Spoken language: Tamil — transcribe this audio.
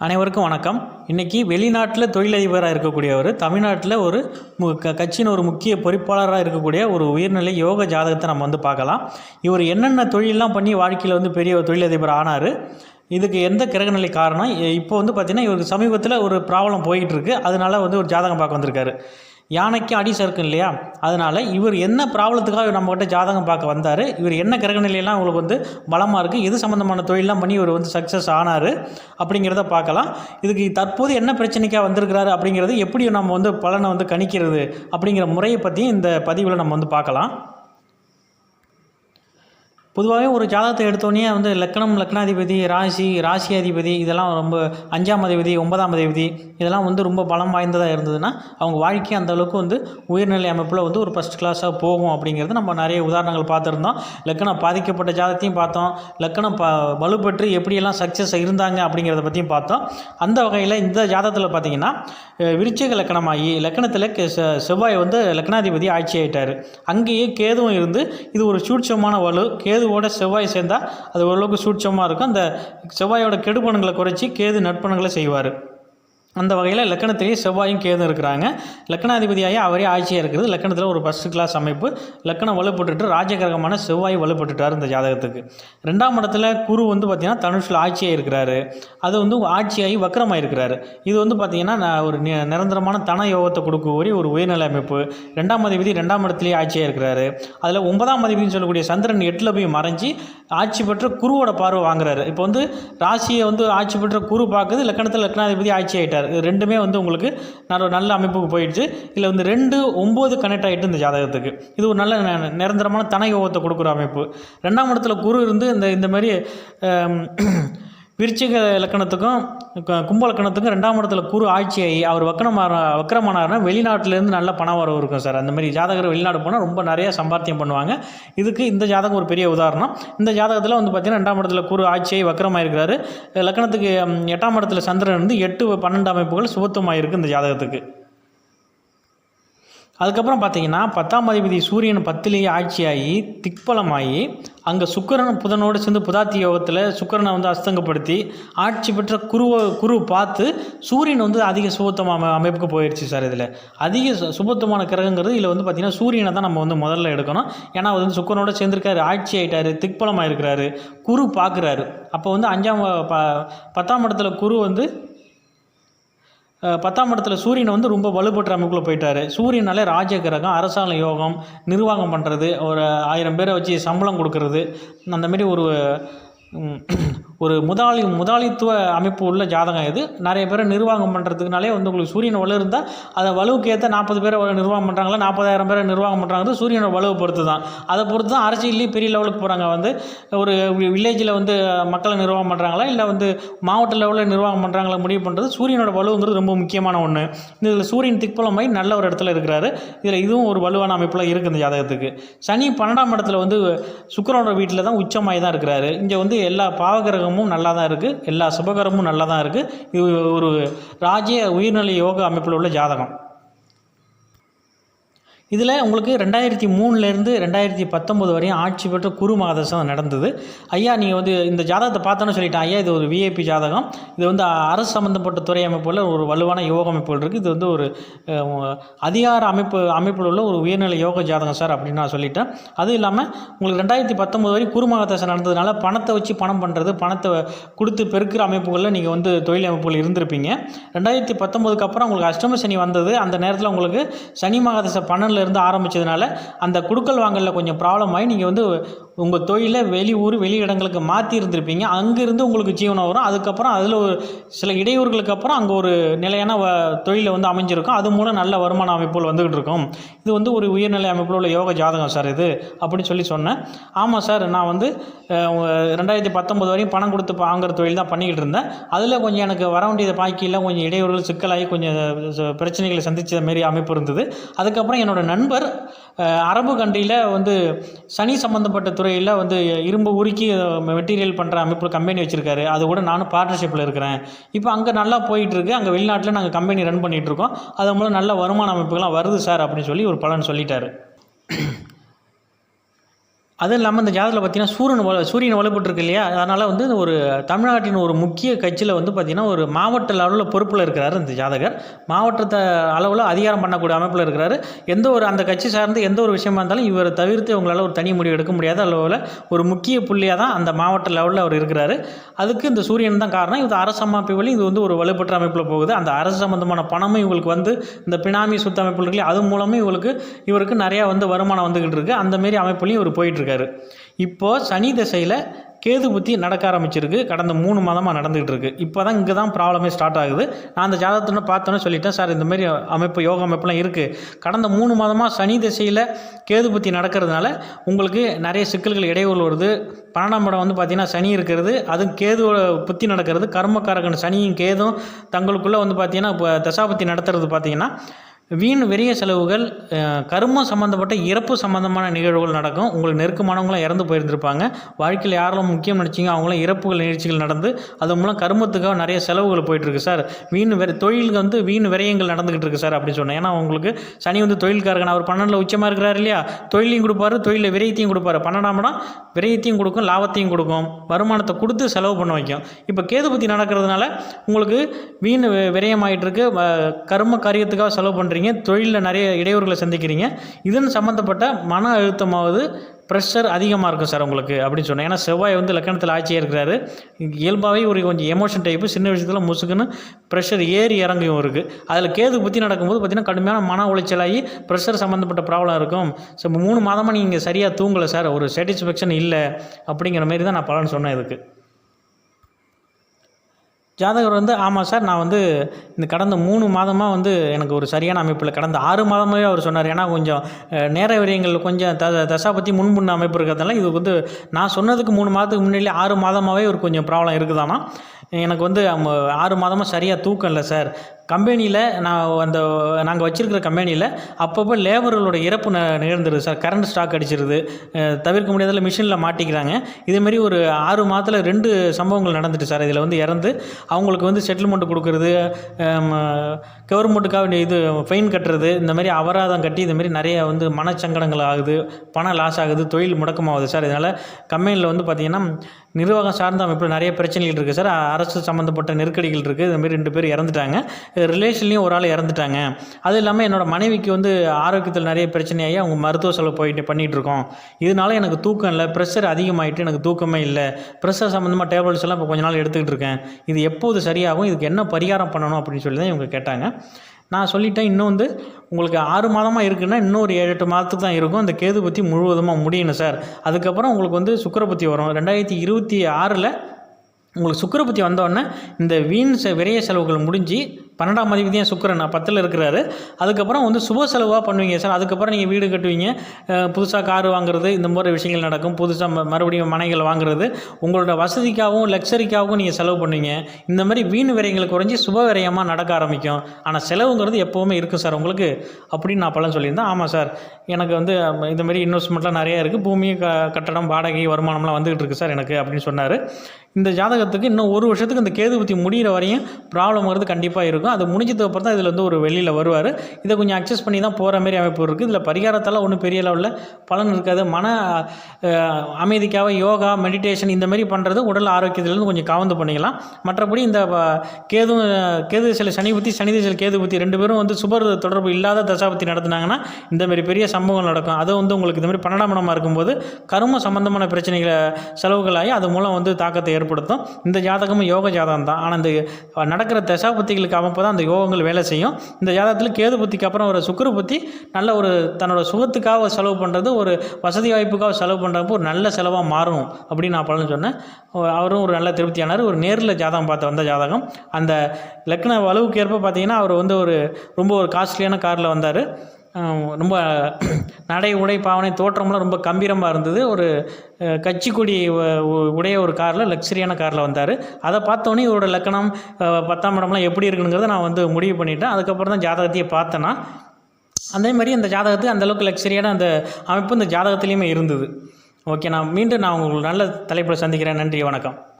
அனைவருக்கும் வணக்கம். இன்றைக்கி வெளிநாட்டில் தொழிலதிபராக இருக்கக்கூடியவர் தமிழ்நாட்டில் ஒரு மு க கட்சியின் ஒரு முக்கிய பொறுப்பாளராக இருக்கக்கூடிய ஒரு உயர்நிலை யோக ஜாதகத்தை நம்ம வந்து பார்க்கலாம். இவர் என்னென்ன தொழிலெலாம் பண்ணி வாழ்க்கையில் வந்து பெரிய ஒரு தொழிலதிபர் ஆனார் இதுக்கு எந்த கிரகநிலை காரணம் இப்போ வந்து பார்த்திங்கன்னா இவருக்கு சமீபத்தில் ஒரு ப்ராப்ளம் போயிட்டுருக்கு அதனால வந்து ஒரு ஜாதகம் பார்க்க வந்திருக்காரு. யானைக்கு அடி சறுக்கும் இல்லையா? அதனால் இவர் என்ன ப்ராப்ளத்துக்காக நம்மகிட்ட ஜாதகம் பார்க்க வந்தார்? இவர் என்ன கிரகநிலையெல்லாம் உங்களுக்கு வந்து பலமாக இருக்குது எது சம்மந்தமான தொழிலெலாம் பண்ணி இவர் வந்து சக்ஸஸ் ஆனார்? அப்படிங்கிறத பார்க்கலாம். இதுக்கு தற்போது என்ன பிரச்சனைக்காக வந்திருக்கிறாரு அப்படிங்கிறது எப்படி நம்ம வந்து பலனை வந்து கணிக்கிறது அப்படிங்கிற முறையை பற்றியும் இந்த பதிவில் நம்ம வந்து பார்க்கலாம். பொதுவாகவே ஒரு ஜாதகத்தை எடுத்தோடனே வந்து லக்னம் லக்னாதிபதி ராசி ராசி அதிபதி இதெல்லாம் ரொம்ப அஞ்சாம் அதிபதி ஒன்பதாம் அதிபதி இதெல்லாம் வந்து ரொம்ப பலம் வாய்ந்ததாக இருந்ததுன்னா அவங்க வாழ்க்கை அந்த அளவுக்கு வந்து உயர்நிலை அமைப்பில் வந்து ஒரு ஃபஸ்ட் கிளாஸாக போகும் அப்படிங்கிறது நம்ம நிறைய உதாரணங்கள் பார்த்துருந்தோம். லக்கணம் பாதிக்கப்பட்ட ஜாதகத்தையும் பார்த்தோம். லக்கணம் ப வலுப்பெற்று எப்படியெல்லாம் சக்ஸஸ் இருந்தாங்க அப்படிங்கிறத பற்றியும் பார்த்தோம். அந்த வகையில் இந்த ஜாதகத்தில் பார்த்தீங்கன்னா விருச்சிக லக்கணமாகி லக்கணத்தில் செவ்வாய் வந்து லக்னாதிபதி ஆட்சி ஆகிட்டார் அங்கேயே கேதுவும் இருந்து இது ஒரு சூட்சமான வலு கேதுவோட செவ்வாய் சேர்ந்தால் அது ஓரளவுக்கு சூட்சமாக இருக்கும். அந்த செவ்வாயோட கெடுபணங்களை குறைச்சி கேது நட்பணங்களை செய்வார். அந்த வகையில் லக்கணத்திலேயே செவ்வாயும் கேதும் இருக்கிறாங்க. லக்கணாதிபதியாகி அவரே ஆட்சியாக இருக்கிறது. லக்கணத்தில் ஒரு ஃபஸ்ட் கிளாஸ் அமைப்பு. லக்கணம் வலுப்பட்டுட்டு ராஜகிரகமான செவ்வாய் வலுப்பட்டுட்டார் இந்த ஜாதகத்துக்கு. ரெண்டாம் இடத்துல குரு வந்து பார்த்திங்கன்னா தனுஷில் ஆட்சியாக இருக்கிறாரு. அது வந்து ஆட்சியாகி வக்கரமாக இருக்கிறாரு இது வந்து பார்த்திங்கன்னா நான் ஒரு நிரந்தரமான தன யோகத்தை கொடுக்கக்கூடிய ஒரு உயர்நிலை அமைப்பு. ரெண்டாம் அதிபதி ரெண்டாம் இடத்துலேயே ஆட்சியாக இருக்கிறாரு. அதில் ஒன்பதாம் அதிபதினு சொல்லக்கூடிய சந்திரன் எட்டில் போய் மறைஞ்சி ஆட்சி பெற்ற குருவோட பார்வை வாங்குறாரு. இப்போ வந்து ராசியை வந்து ஆட்சி பெற்ற குரு பார்க்குது. லக்கணத்தில் லக்னாதிபதி ஆட்சி ஆகிட்டார் ரெண்டுமே வந்து உங்களுக்கு நல்ல நல்ல அமைப்புக்கு போயிடுச்சு. இதில் வந்து ரெண்டு ஒம்பது கனெக்ட் ஆகிட்டு இந்த ஜாதகத்துக்கு. இது ஒரு நல்ல ந- நிரந்தரமான தன யோகத்தை கொடுக்குற அமைப்பு. ரெண்டாம் இடத்துல குரு இருந்து இந்த இந்த மாதிரி விருச்சிக இலக்கணத்துக்கும் கு- கும்ப ரெண்டாம் இடத்துல குரு ஆட்சியாகி அவர் வக்கரமான வக்கரமானார்னா வெளிநாட்டிலேருந்து நல்ல பணம் வரவு இருக்கும் சார். அந்த மாதிரி ஜாதகர் வெளிநாடு போனால் ரொம்ப நிறைய சம்பாத்தியம் பண்ணுவாங்க. இதுக்கு இந்த ஜாதகம் ஒரு பெரிய உதாரணம். இந்த ஜாதகத்தில் வந்து பார்த்திங்கன்னா ரெண்டாம் இடத்துல குரு ஆட்சியை வக்கரமாக இருக்கிறாரு லக்கணத்துக்கு எட்டாம் இடத்துல சந்திரன் வந்து எட்டு பன்னெண்டு அமைப்புகள் சுபத்துவமாக இருக்குது இந்த ஜாதகத்துக்கு. அதுக்கப்புறம் பார்த்தீங்கன்னா பத்தாம் அதிபதி சூரியன் பத்திலேயே ஆட்சியாகி திக்பலமாகி அங்கே சுக்கரன் புதனோடு சேர்ந்து புதாத்தி யோகத்தில் சுக்கிரனை வந்து அஸ்தங்கப்படுத்தி ஆட்சி பெற்ற குருவை குரு பார்த்து சூரியன் வந்து அதிக சுபத்துவமான அமைப்புக்கு போயிடுச்சு சார் இதில். அதிக சு- சுபத்துவமான கிரகங்கிறது இதில் வந்து பார்த்திங்கன்னா சூரியனை தான் நம்ம வந்து முதல்ல எடுக்கணும். ஏன்னா அவர் வந்து சுக்கரனோட சேர்ந்துருக்காரு ஆட்சி ஆகிட்டாரு திக்பலமாக இருக்கிறாரு குரு பார்க்குறாரு. அப்போ வந்து அஞ்சாம் ப பத்தாம் இடத்துல குரு வந்து பத்தாம் இடத்துல சூரியன் வந்து ரொம்ப வலுப்பெற்ற அமைப்புக்குள்ள போயிட்டாரு. சூரியனாலே ராஜ கிரகம் அரசாங்க யோகம் நிர்வாகம் பண்ணுறது ஒரு ஆயிரம் பேரை வச்சு சம்பளம் கொடுக்கறது அந்தமாரி ஒரு ஒரு முதலாளி முதலாளித்துவ அமைப்பு உள்ள ஜாதகம் இது நிறைய பேரை நிர்வாகம் பண்ணுறதுக்குனாலே வந்து உங்களுக்கு சூரியன் வலு இருந்தால் அதை வலுவுக்கு ஏற்ற நாற்பது பேரை நிர்வாகம் பண்ணுறாங்களா நாற்பதாயிரம் பேரை நிர்வாகம் பண்ணுறாங்கிறது சூரியனோட வலுவை பொறுத்து தான். அதை பொறுத்து தான் அரசியல்லையும் பெரிய லெவலுக்கு போகிறாங்க வந்து ஒரு வில்லேஜில் வந்து மக்களை நிர்வாகம் பண்ணுறாங்களா இல்லை வந்து மாவட்ட லெவலில் நிர்வாகம் பண்ணுறாங்களா முடிவு பண்ணுறது சூரியனோட வலுங்கிறது ரொம்ப முக்கியமான ஒன்று இதில் சூரியன் திக்பலமாய் நல்ல ஒரு இடத்துல இருக்கிறாரு. இதில் இதுவும் ஒரு வலுவான அமைப்பில் இருக்குது இந்த ஜாதகத்துக்கு. சனி பன்னெண்டாம் இடத்துல வந்து சுக்கரனோட வீட்டில் தான் உச்சமாய் தான் இருக்கிறாரு. இங்கே வந்து எல்லா பாவகிரகமும் நல்லா தான் இருக்குது எல்லா சுபகரமும் நல்லா தான் இருக்குது இது ஒரு ராஜ்ய உயிர்நிலை யோக அமைப்பில் உள்ள ஜாதகம். இதில் உங்களுக்கு ரெண்டாயிரத்தி மூணுலேருந்து ரெண்டாயிரத்தி பத்தொம்போது வரையும் ஆட்சி பெற்ற குரு மாதசம் நடந்தது. ஐயா நீங்கள் வந்து இந்த ஜாதகத்தை பார்த்தோன்னு சொல்லிட்டேன். ஐயா இது ஒரு விஐபி ஜாதகம். இது வந்து அரசு சம்மந்தப்பட்ட துறை அமைப்பில் ஒரு வலுவான யோக அமைப்புகள் இருக்குது இது வந்து ஒரு அதிகார அமைப்பு அமைப்பில் உள்ள ஒரு உயர்நிலை யோக ஜாதகம் சார் அப்படின்னு நான் சொல்லிட்டேன். அதுவும் இல்லாமல் உங்களுக்கு ரெண்டாயிரத்தி பத்தொம்போது வரை குரு மாதசம் நடந்ததுனால பணத்தை வச்சு பணம் பண்ணுறது பணத்தை கொடுத்து பெருக்கிற அமைப்புகளில் நீங்கள் வந்து தொழில் அமைப்புகள் இருந்திருப்பீங்க. ரெண்டாயிரத்தி பத்தொம்போதுக்கு அப்புறம் உங்களுக்கு அஷ்டம சனி வந்தது. அந்த நேரத்தில் உங்களுக்கு சனி மகாதச பன்னெண்டுல இருந்து ஆரம்பிச்சதுனால அந்த குடுக்கல் வாங்கலில் கொஞ்சம் ப்ராப்ளம் ஆகி நீங்கள் வந்து உங்கள் தொழிலை வெளி ஊர் வெளி இடங்களுக்கு மாற்றி இருந்திருப்பீங்க. அங்கேருந்து உங்களுக்கு ஜீவனம் வரும். அதுக்கப்புறம் அதில் ஒரு சில இடையூறுகளுக்கு அப்புறம் அங்கே ஒரு நிலையான வ தொழிலை வந்து அமைஞ்சிருக்கும். அது மூலம் நல்ல வருமான அமைப்புகள் வந்துக்கிட்டு இருக்கும். இது வந்து ஒரு உயர்நிலை அமைப்பில் உள்ள யோக ஜாதகம் சார் இது அப்படின்னு சொல்லி சொன்னேன். ஆமாம் சார் நான் வந்து ரெண்டாயிரத்தி பத்தொம்பது வரையும் பணம் கொடுத்து வாங்குற தொழில் தான் பண்ணிக்கிட்டு இருந்தேன். அதில் கொஞ்சம் எனக்கு வர வேண்டியது பாக்கியில் கொஞ்சம் இடையூறுகள் சிக்கலாகி கொஞ்சம் ச- பிரச்சனைகளை சந்தித்த மாரி அமைப்பு இருந்தது. அதுக்கப்புறம் என்னோட நண்பர் அரபு கண்ட்ரியில் வந்து சனி சம்மந்தப்பட்ட துறை துறையில் வந்து இரும்பு உருக்கி மெட்டீரியல் பண்ணுற அமைப்பு கம்பெனி வச்சுருக்காரு. அது கூட நானும் பார்ட்னர்ஷிப்பில் இருக்கிறேன். இப்போ அங்கே நல்லா போயிட்டுருக்கு. அங்கே வெளிநாட்டில் நாங்கள் கம்பெனி ரன் பண்ணிகிட்டு இருக்கோம் அது மூலம் நல்ல வருமான அமைப்புகள்லாம் வருது சார் அப்படின்னு சொல்லி ஒரு பலன் சொல்லிட்டாரு. அதுவும் இல்லாமல் இந்த ஜாதகத்தில் பார்த்தீங்கன்னா சூரியன் வல சூரியன் வலுப்பட்டுருக்கு இல்லையா? அதனால் வந்து ஒரு தமிழ்நாட்டின் ஒரு முக்கிய கட்சியில் வந்து பார்த்திங்கன்னா ஒரு மாவட்ட லெவலில் பொறுப்பில் இருக்கிறாரு இந்த ஜாதகர். மாவட்டத்தை அளவில் அதிகாரம் பண்ணக்கூடிய அமைப்பில் இருக்கிறாரு. எந்த ஒரு அந்த கட்சி சார்ந்து எந்த ஒரு விஷயமா இருந்தாலும் இவரை தவிர்த்து உங்களால் ஒரு தனி முடிவு எடுக்க முடியாத அளவில் ஒரு முக்கிய புள்ளியாக தான் அந்த மாவட்ட லெவலில் அவர் இருக்கிறாரு. அதுக்கு இந்த சூரியன் தான் காரணம். இது அரசு அமைப்பு வழி இது வந்து ஒரு வலுப்பெற்ற அமைப்பில் போகுது. அந்த அரசு சம்மந்தமான பணமும் இவங்களுக்கு வந்து இந்த பினாமி சொத்து அமைப்பில் இருக்கு அது மூலமும் இவங்களுக்கு இவருக்கு நிறையா வந்து வருமானம் வந்துக்கிட்டு இருக்குது அந்த மாரி அமைப்புலையும் இவர் போயிட்டுருக்காரு இப்போது சனி திசையில் கேது புத்தி நடக்க ஆரம்பிச்சிருக்கு. கடந்த மூணு மாதமாக நடந்துகிட்டு இருக்கு. இப்போ தான் இங்கே தான் ப்ராப்ளமே ஸ்டார்ட் ஆகுது. நான் அந்த ஜாதகத்தை பார்த்தோன்னே சொல்லிட்டேன். சார் இந்த மாதிரி அமைப்பு யோக அமைப்புலாம் இருக்குது கடந்த மூணு மாதமாக சனி திசையில் கேது புத்தி நடக்கிறதுனால உங்களுக்கு நிறைய சிக்கல்கள் இடையூறு வருது. பன்னெண்டாம் இடம் வந்து பார்த்திங்கன்னா சனி இருக்கிறது. அதுவும் கேது புத்தி நடக்கிறது. கர்மக்காரகன் சனியும் கேதும் தங்களுக்குள்ளே வந்து பார்த்திங்கன்னா இப்போ தசாபுத்தி நடத்துறது பார்த்திங்கன்னா வீண் விரிய செலவுகள் கருமம் சம்மந்தப்பட்ட இறப்பு சம்மந்தமான நிகழ்வுகள் நடக்கும். உங்களுக்கு நெருக்கமானவங்களாம் இறந்து போயிருந்திருப்பாங்க. வாழ்க்கையில் யாரெல்லாம் முக்கியம் நினச்சிங்க அவங்களாம் இறப்புகள் நிகழ்ச்சிகள் நடந்து அது மூலம் கருமத்துக்காக நிறைய செலவுகள் போயிட்டுருக்கு சார். வீண் வெற தொழிலுக்கு வந்து வீண் விரயங்கள் நடந்துக்கிட்டு இருக்கு சார் அப்படின்னு சொன்னேன். ஏன்னா உங்களுக்கு சனி வந்து தொழில்காரகன். அவர் பன்னெண்டில் உச்சமாக இருக்கிறார் இல்லையா? தொழிலையும் கொடுப்பாரு தொழிலில் விரயத்தையும் கொடுப்பாரு. பன்னெண்டாம் இடம் விரயத்தையும் கொடுக்கும் லாபத்தையும் கொடுக்கும். வருமானத்தை கொடுத்து செலவு பண்ண வைக்கும். இப்போ கேது பற்றி நடக்கிறதுனால உங்களுக்கு வீண் வி- விரயமாயிட்டு இருக்கு வ- கர்ம காரியத்துக்காக செலவு பண்ணுறீங்க தொழிலில் நிறைய இடையூறுகளை சந்திக்கிறீங்க. இதன் சம்மந்தப்பட்ட மன அழுத்தமாவது ப்ரெஷர் அதிகமாக இருக்கும் சார் உங்களுக்கு அப்படின்னு சொன்னேன். ஏன்னா செவ்வாய் வந்து லக்கணத்தில் ஆட்சியாக இருக்கிறாரு. இயல்பாகவே ஒரு கொஞ்சம் எமோஷன் டைப்பு சின்ன விஷயத்தில் முசுக்குன்னு ப்ரெஷர் ஏறி இறங்கும் இருக்குது அதில் கேது புத்தி நடக்கும்போது பார்த்திங்கன்னா கடுமையான மன உளைச்சலாகி ப்ரெஷர் சம்மந்தப்பட்ட ப்ராப்ளம் இருக்கும். ஸோ மூணு மாதமாக நீங்கள் சரியாக தூங்கலை சார். ஒரு சாட்டிஸ்ஃபேக்ஷன் இல்லை அப்படிங்கிற மாரி தான் நான் பலன் சொன்னேன் இதுக்கு. ஜாதகர் வந்து ஆமாம் சார் நான் வந்து இந்த கடந்த மூணு மாதமாக வந்து எனக்கு ஒரு சரியான அமைப்பில் கடந்த ஆறு மாதமாகவே அவர் சொன்னார். ஏன்னா கொஞ்சம் நேர விரயங்கள் கொஞ்சம் த தசா பற்றி முன்முன்ன அமைப்பு இருக்கிறதுனால இது வந்து நான் சொன்னதுக்கு மூணு மாதத்துக்கு முன்னாடி ஆறு மாதமாகவே ஒரு கொஞ்சம் ப்ராப்ளம் இருக்குதானா எனக்கு வந்து ஆறு மாதமாக சரியாக தூக்கம் இல்லை சார். கம்பெனியில் நான் அந்த நாங்கள் வச்சுருக்கிற கம்பெனியில் அப்பப்போ லேபர்களோட இறப்பு ந நிகழ்ந்துருது சார். கரண்ட் ஸ்டாக் அடிச்சிருது. தவிர்க்க முடியாதல மிஷினில் மாட்டிக்கிறாங்க. இதேமாரி ஒரு ஆறு மாதத்தில் ரெண்டு சம்பவங்கள் நடந்துட்டு சார். இதில் வந்து இறந்து அவங்களுக்கு வந்து செட்டில்மெண்ட் கொடுக்குறது கவர்மெண்ட்டுக்காக இது ஃபைன் கட்டுறது இந்த மாதிரி அபராதம் கட்டி இந்த மாதிரி நிறைய வந்து மனச்சங்கடங்கள் ஆகுது பணம் லாஸ் ஆகுது தொழில் முடக்கமாகுது சார். இதனால் கம்பெனியில் வந்து பார்த்திங்கன்னா நிர்வாகம் சார்ந்த அமைப்பில் நிறைய பிரச்சனைகள் இருக்குது சார். அரசு சம்மந்தப்பட்ட நெருக்கடிகள் இருக்குது இதுமாரி ரெண்டு பேர் இறந்துட்டாங்க. ரிலேஷன்லேயும் ஒரு ஆள் இறந்துட்டாங்க. அது இல்லாமல் என்னோடய மனைவிக்கு வந்து ஆரோக்கியத்தில் நிறைய பிரச்சனையாகி அவங்க மருத்துவ செலவு போயிட்டு பண்ணிகிட்டு இருக்கோம். இதனால எனக்கு தூக்கம் இல்லை. ப்ரெஷர் அதிகமாகிட்டு எனக்கு தூக்கமே இல்லை. ப்ரெஷர் சம்மந்தமாக டேப்லெட்ஸ் எல்லாம் இப்போ கொஞ்ச நாள் எடுத்துக்கிட்டு இருக்கேன். இது எப்போது சரியாகும்? இதுக்கு என்ன பரிகாரம் பண்ணணும் அப்படின்னு சொல்லி தான் இவங்க கேட்டாங்க. நான் சொல்லிட்டேன் இன்னும் வந்து உங்களுக்கு ஆறு மாதமாக இருக்குன்னா இன்னும் ஒரு ஏழு எட்டு மாதத்துக்கு தான் இருக்கும். அந்த கேது பற்றி முழுவதுமாக முடியணும் சார். அதுக்கப்புறம் உங்களுக்கு வந்து சுக்கரபத்தி வரும். ரெண்டாயிரத்தி இருபத்தி ஆறில் உங்களுக்கு சுக்கரபத்தி வந்தோடனே இந்த வீண் செ விரைய செலவுகள் முடிஞ்சு பன்னெண்டாம் அதிபதியும் சுக்கரன் பத்தில் இருக்கிறாரு. அதுக்கப்புறம் வந்து சுப செலவாக பண்ணுவீங்க சார். அதுக்கப்புறம் நீங்கள் வீடு கட்டுவீங்க. புதுசாக கார் வாங்குறது இந்த மாதிரி விஷயங்கள் நடக்கும். புதுசாக மறுபடியும் மனைகள் வாங்குறது. உங்களோட வசதிக்காகவும் லக்ஸரிக்காகவும் நீங்கள் செலவு பண்ணுவீங்க. இந்த மாதிரி வீண் விரயங்கள் குறைஞ்சி சுப விரயமாக நடக்க ஆரம்பிக்கும். ஆனால் செலவுங்கிறது எப்போவுமே இருக்கும் சார் உங்களுக்கு. அப்படின்னு நான் பலன் சொல்லியிருந்தேன். ஆமாம் சார். எனக்கு வந்து இந்த மாதிரி இன்வெஸ்ட்மெண்ட்லாம் நிறைய இருக்குது பூமி க கட்டடம் வாடகை வருமானம்லாம் வந்துகிட்டு இருக்குது சார் எனக்கு அப்படின்னு சொன்னார். இந்த ஜாதகத்துக்கு இன்னும் ஒரு வருஷத்துக்கு இந்த கேது புத்தி முடிகிற வரையும் ப்ராப்ளம் வருது கண்டிப்பாக இருக்கும். அது முடிஞ்சதுக்கு அப்புறம் தான் இதில் வந்து ஒரு வெளியில் வருவார். இதை கொஞ்சம் அக்சஸ் பண்ணி தான் போகிற மாதிரி அமைப்பு இருக்குது இதில் பரிகாரத்தால் ஒன்றும் பெரிய லெவலில் பலன் இருக்காது. மன அமைதிக்காக யோகா மெடிடேஷன் இந்த மாதிரி பண்ணுறது உடல் ஆரோக்கியத்திலேருந்து கொஞ்சம் கவர்ந்து பண்ணிக்கலாம். மற்றபடி இந்த கேது கேது திசையில் சனி புத்தி சனி திசையில் கேது புத்தி ரெண்டு பேரும் வந்து சுபர் தொடர்பு இல்லாத தசாபத்தி நடத்துனாங்கன்னா இந்த மாதிரி பெரிய சம்பவங்கள் நடக்கும். அது வந்து உங்களுக்கு இந்த மாதிரி பன்னெண்டாம் இடமா இருக்கும்போது கரும சம்பந்தமான பிரச்சனைகளை செலவுகளாகி அது மூலம் வந்து தாக்கத்தை ஏற்படுத்தும். இந்த ஜாதகமும் யோக ஜாதகம் தான் ஆனால் இந்த நடக்கிற தசாபத்திகளுக்கு அமைப்பு அப்போ தான் அந்த யோகங்கள் வேலை செய்யும். இந்த ஜாதகத்தில் கேது புத்திக்கு அப்புறம் ஒரு சுக்கர புத்தி நல்ல ஒரு தன்னோட சுகத்துக்காக செலவு பண்ணுறது ஒரு வசதி வாய்ப்புக்காக செலவு பண்ணுறப்போ ஒரு நல்ல செலவாக மாறும் அப்படின்னு நான் பலன் சொன்னேன். அவரும் ஒரு நல்ல திருப்தியானார். ஒரு நேரில் ஜாதகம் பார்த்து வந்த ஜாதகம். அந்த லக்ன வலுவுக்கு ஏற்ப பார்த்தீங்கன்னா அவர் வந்து ஒரு ரொம்ப ஒரு காஸ்ட்லியான காரில் வந்தார். ரொம்ப நடை உடை பாவனை தோற்றம்லாம் ரொம்ப கம்பீரமாக இருந்தது. ஒரு கட்சி கொடி உடைய ஒரு காரில் லக்ஸரியான காரில் வந்தார். அதை பார்த்தோன்னே இவரோட லக்கணம் பத்தாம் இடம்லாம் எப்படி இருக்குங்கிறத நான் வந்து முடிவு பண்ணிட்டேன். அதுக்கப்புறம் தான் ஜாதகத்தையே பார்த்தேன்னா அதே மாதிரி அந்த ஜாதகத்துக்கு அந்தளவுக்கு லக்ஸரியான அந்த அமைப்பு இந்த ஜாதகத்துலேயுமே இருந்தது. ஓகே நான் மீண்டும் நான் உங்களுக்கு நல்ல தலைப்பில் சந்திக்கிறேன். நன்றி வணக்கம்.